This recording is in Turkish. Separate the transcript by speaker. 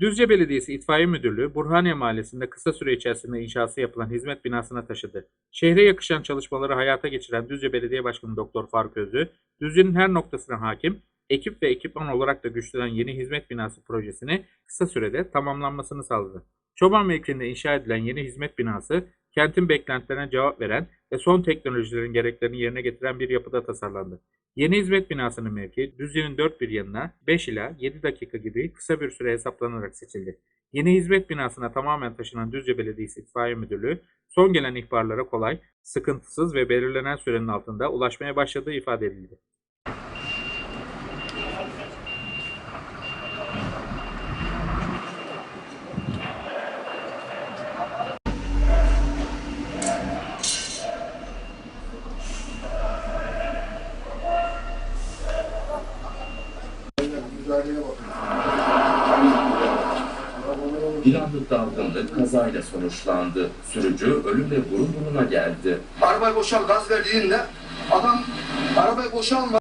Speaker 1: Düzce Belediyesi İtfaiye Müdürlüğü, Burhaniye Mahallesi'nde kısa süre içerisinde inşası yapılan hizmet binasına taşıdı. Şehre yakışan çalışmaları hayata geçiren Düzce Belediye Başkanı Doktor Faruk Özü, Düzce'nin her noktasına hakim, ekip ve ekipman olarak da güçlenen yeni hizmet binası projesini kısa sürede tamamlanmasını sağladı. Çoban mevkiinde inşa edilen yeni hizmet binası, kentin beklentilerine cevap veren ve son teknolojilerin gereklerini yerine getiren bir yapıda tasarlandı. Yeni hizmet binasının mevki Düzce'nin dört bir yanına 5 ila 7 dakika gibi kısa bir süre hesaplanarak seçildi. Yeni hizmet binasına tamamen taşınan Düzce Belediyesi İtfaiye Müdürlüğü son gelen ihbarlara kolay, sıkıntısız ve belirlenen sürenin altında ulaşmaya başladığı ifade edildi.
Speaker 2: Bir dalgınlık kazayla sonuçlandı. Sürücü ölümle burun buruna geldi.
Speaker 3: Arabayı boşal gaz verdiğinde adam arabayı boşalma